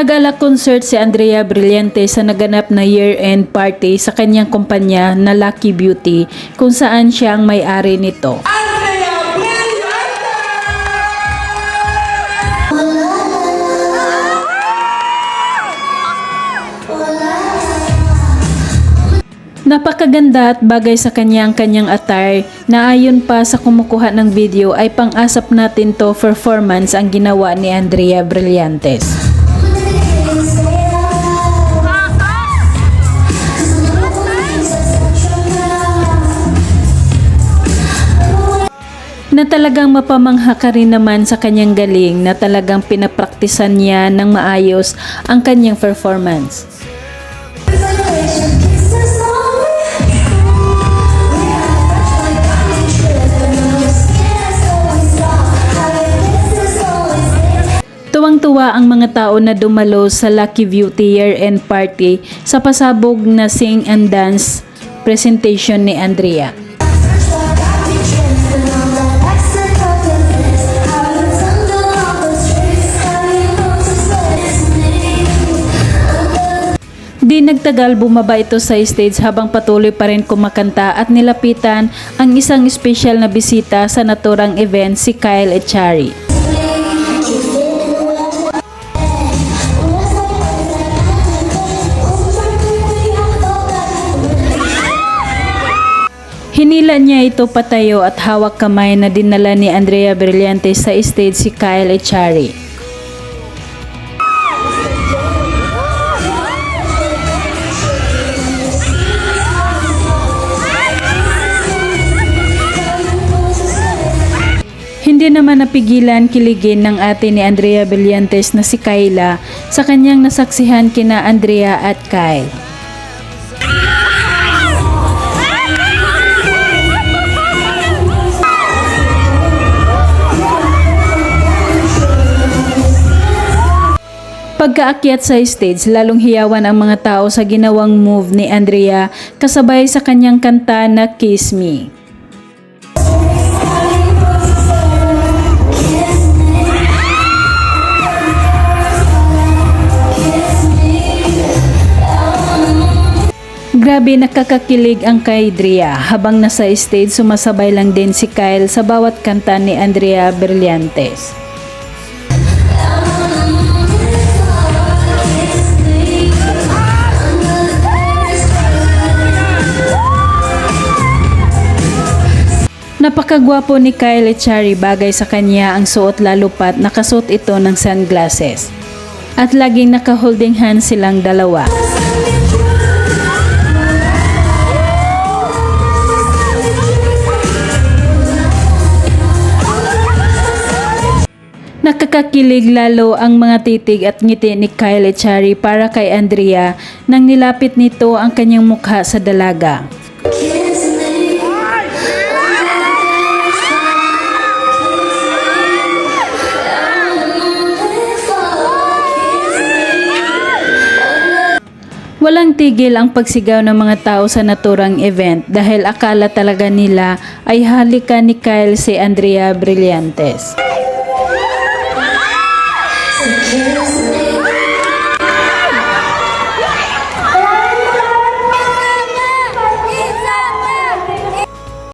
Nagala concert si Andrea Brillante sa naganap na year-end party sa kanyang kumpanya na Lucky Beauty kung saan siya ang may-ari nito. Andrea Brillante! Napakaganda at bagay sa kanyang kanyang attire na ayon pa sa kumukuha ng video ay pang-asap natin to performance ang ginawa ni Andrea Brillantes. Na talagang mapamangha ka rin naman sa kanyang galing na talagang pinapraktisan niya ng maayos ang kanyang performance. Tuwang-tuwa ang mga tao na dumalo sa Lucky Beauty Year-End Party sa pasabog na Sing and Dance presentation ni Andrea. Nagtagal bumaba ito sa stage habang patuloy pa rin kumakanta at nilapitan ang isang espesyal na bisita sa naturang event si Kyle Echari. Hinila niya ito patayo at hawak kamay na dinala ni Andrea Brillante sa stage si Kyle Echari. Hindi naman napigilan kiligin ng ate ni Andrea Brillantes na si Kyla sa kanyang nasaksihan kina Andrea at Kyle. Pagkaakyat sa stage, lalong hiyawan ang mga tao sa ginawang move ni Andrea kasabay sa kanyang kanta na Kiss Me. Grabe nakakakilig ang kay Drea habang nasa stage sumasabay lang din si Kyle sa bawat kanta ni Andrea Brillantes. Napakagwapo ni Kyle Echari bagay sa kanya ang suot lalo pat nakasuot ito ng sunglasses. At laging naka-holding hands silang dalawa. Nakakakilig lalo ang mga titig at ngiti ni Kyle Echari para kay Andrea nang nilapit nito ang kanyang mukha sa dalaga. Walang tigil ang pagsigaw ng mga tao sa naturang event dahil akala talaga nila ay halika ni Kyle si Andrea Brillantes.